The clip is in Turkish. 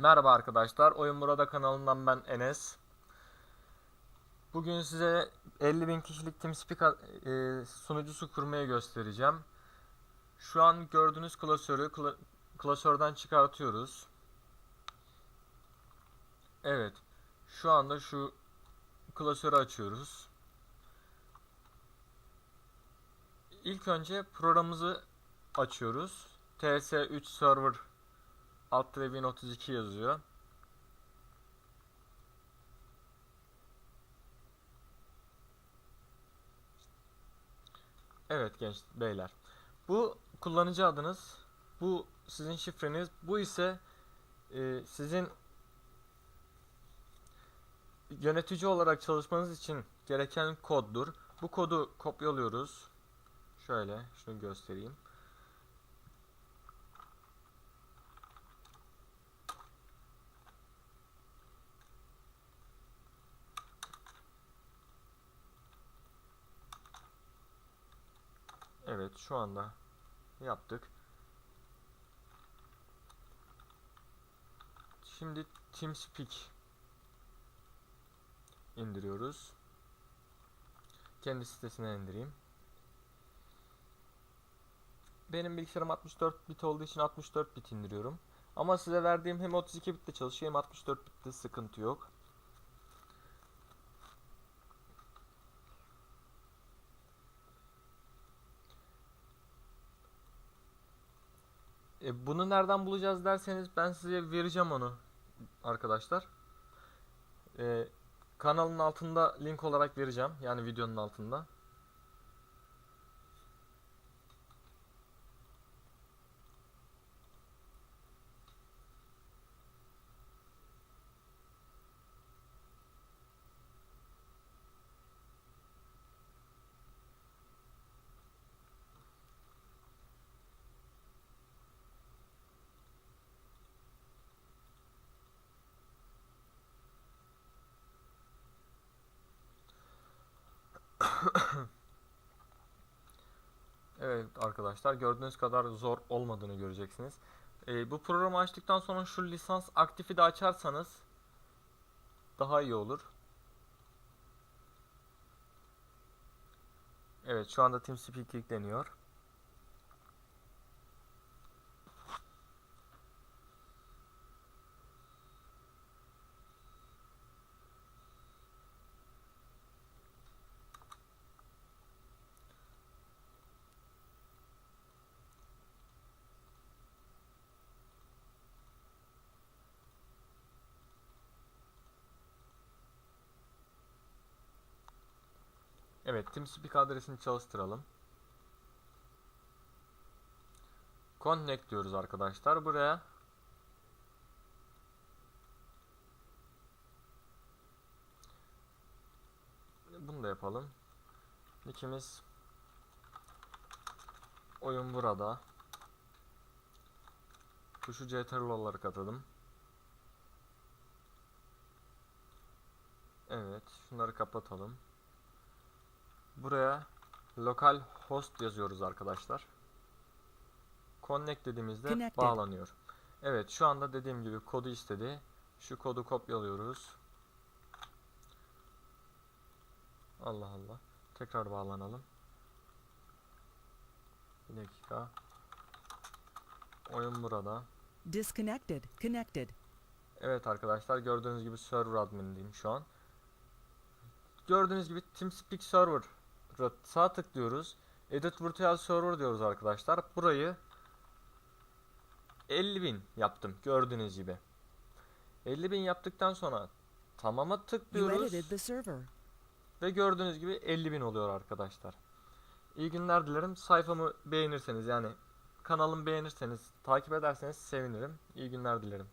Merhaba arkadaşlar, Oyun Burada kanalından ben Enes. Bugün size 50.000 kişilik TeamSpeak e, sunucusu kurmayı göstereceğim. Şu an gördüğünüz klasörü kla- klasörden çıkartıyoruz. Evet, şu anda şu klasörü açıyoruz. İlk önce programımızı açıyoruz. TS3 Server alt tere 1032 yazıyor. Evet genç beyler. Bu kullanıcı adınız, bu sizin şifreniz, bu ise e, sizin yönetici olarak çalışmanız için gereken koddur. Bu kodu kopyalıyoruz. Şöyle şunu göstereyim. Evet şu anda yaptık. Şimdi TeamSpeak indiriyoruz. Kendi sitesine indireyim. Benim bilgisayarım 64 bit olduğu için 64 bit indiriyorum. Ama size verdiğim hem 32 bitte çalışıyor hem 64 bitte sıkıntı yok. E, bunu nereden bulacağız derseniz ben size vereceğim onu arkadaşlar. E, kanalın altında link olarak vereceğim. Yani videonun altında. Evet arkadaşlar gördüğünüz kadar zor olmadığını göreceksiniz. Ee, bu programı açtıktan sonra şu lisans aktifi de açarsanız daha iyi olur. Evet şu anda TeamSpeak yükleniyor. Evet TeamSpeak adresini çalıştıralım. Connect diyoruz arkadaşlar buraya. Bunu da yapalım. Nickimiz oyun burada. Tuşu CTRL olarak atadım. Evet, şunları kapatalım. Buraya lokal host yazıyoruz arkadaşlar. Connect dediğimizde Connected. bağlanıyor. Evet, şu anda dediğim gibi kodu istedi. Şu kodu kopyalıyoruz. Allah Allah. Tekrar bağlanalım. Bir dakika. Oyun burada. Disconnected. Connected. Evet arkadaşlar gördüğünüz gibi server admin'deyim şu an. Gördüğünüz gibi TeamSpeak Server sağ tıklıyoruz. Edit Virtual Server diyoruz arkadaşlar. Burayı 50.000 yaptım gördüğünüz gibi. 50.000 yaptıktan sonra tamama tıklıyoruz ve gördüğünüz gibi 50.000 oluyor arkadaşlar. İyi günler dilerim. Sayfamı beğenirseniz yani kanalımı beğenirseniz takip ederseniz sevinirim. İyi günler dilerim.